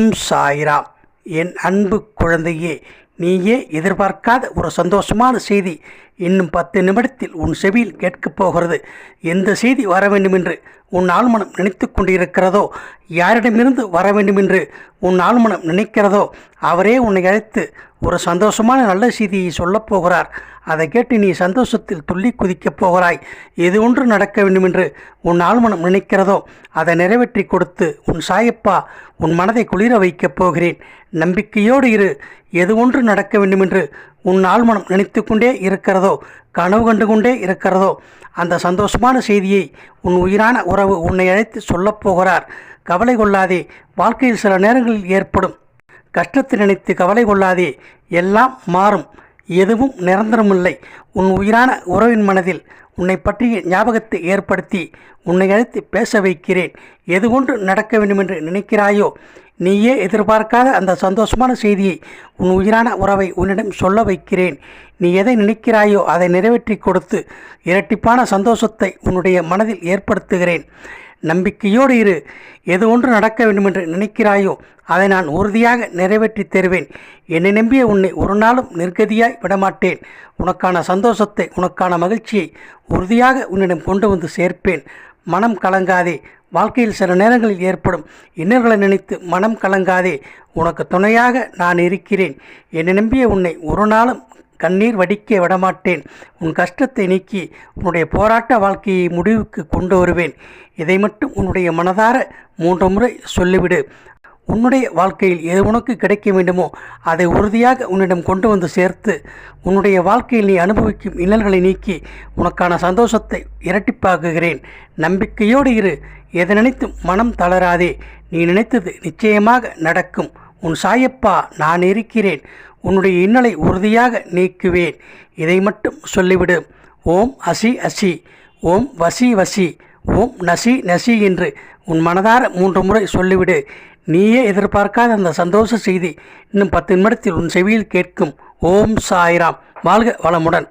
ஓம் சாய்ராம் என் அன்பு குழந்தையே நீயே எதிர்பார்க்காத ஒரு சந்தோஷமான செய்தி இன்னும் பத்து நிமிடத்தில் உன் செவியில் கேட்கப் போகிறது. எந்த செய்தி வர வேண்டுமென்று உன் ஆழ்மனம் நினைத்து கொண்டிருக்கிறதோ? யாரிடமிருந்து வர வேண்டுமென்று உன் ஆழ்மனம் நினைக்கிறதோ? அவரே உன்னை அழைத்து ஒரு சந்தோஷமான நல்ல செய்தியை சொல்லப் போகிறார். அதை கேட்டு நீ சந்தோஷத்தில் துள்ளி குதிக்கப் போகிறாய். எது ஒன்று நடக்க வேண்டுமென்று உன் ஆழ்மனம் நினைக்கிறதோ அதை நிறைவேற்றி கொடுத்து உன் சாயப்பா உன் மனதை குளிர வைக்கப் போகிறேன். நம்பிக்கையோடு இரு. எது ஒன்று நடக்க வேண்டுமென்று உன் ஆழ்மனம் நினைத்து கொண்டே இருக்கிறதோ கனவு கண்டு கொண்டே இருக்கிறதோ அந்த சந்தோஷமான செய்தியை உன் உயிரான உறவு உன்னை அழைத்து சொல்லப் போகிறார். கவலை கொள்ளாதே வாழ்க்கையில் சில நேரங்களில் ஏற்படும் கஷ்டத்தை நினைத்து கவலை கொள்ளாதே எல்லாம் மாறும். எதுவும் நிரந்தரமில்லை. உன் உயிரான உறவின் மனதில் உன்னை பற்றிய ஞாபகத்தை ஏற்படுத்தி உன்னை அழைத்து பேச வைக்கிறேன். எது ஒன்று நடக்க வேண்டுமென்று நினைக்கிறாயோ நீயே எதிர்பார்க்காத அந்த சந்தோஷமான செய்தியை உன் உயிரான உறவை உன்னிடம் சொல்ல வைக்கிறேன். நீ எதை நினைக்கிறாயோ அதை நிறைவேற்றி கொடுத்து இரட்டிப்பான சந்தோஷத்தை உன்னுடைய மனதில் ஏற்படுத்துகிறேன். நம்பிக்கையோடு இரு. எது ஒன்று நடக்க வேண்டுமென்று நினைக்கிறாயோ அதை நான் உறுதியாக நிறைவேற்றி தருவேன். என்னை நம்பிய உன்னை ஒரு நாளும் நிர்கதியாய் விடமாட்டேன். உனக்கான சந்தோஷத்தை உனக்கான மகிழ்ச்சியை உறுதியாக உன்னிடம் கொண்டு வந்து சேர்ப்பேன். மனம் கலங்காதே. வாழ்க்கையில் சில நேரங்களில் ஏற்படும் இன்னல்களை நினைத்து மனம் கலங்காதே. உனக்கு துணையாக நான் இருக்கிறேன். என்னை நம்பிய உன்னை ஒரு நாளும் கண்ணீர் வடிக்க விடமாட்டேன். உன் கஷ்டத்தை நீக்கி உன்னுடைய போராட்ட வாழ்க்கையை முடிவுக்கு கொண்டு வருவேன். இதை மட்டும் உன்னுடைய மனதார மூன்று முறை சொல்லிவிடு. உன்னுடைய வாழ்க்கையில் எது உனக்கு கிடைக்க வேண்டுமோ அதை உறுதியாக உன்னிடம் கொண்டு வந்து சேர்த்து உன்னுடைய வாழ்க்கையில் நீ அனுபவிக்கும் இன்னல்களை நீக்கி உனக்கான சந்தோஷத்தை இரட்டிப்பாக்குகிறேன். நம்பிக்கையோடு இரு. எதை நினைத்தும் மனம் தளராதே. நீ நினைத்தது நிச்சயமாக நடக்கும். உன் சாயப்பா நான் இருக்கிறேன். உன்னுடைய இன்னலை உறுதியாக நீக்குவேன். இதை மட்டும் சொல்லிவிடு. ஓம் அசி அசி. ஓம் வசி வசி. ஓம் நசி நசி என்று உன் மனதார மூன்று முறை சொல்லிவிடு. நீயே எதிர்பார்க்காத அந்த சந்தோஷ செய்தி இன்னும் பத்து நிமிடத்தில் உன் செவியில் கேட்கும். ஓம் சாய்ராம். வாழ்க வளமுடன்.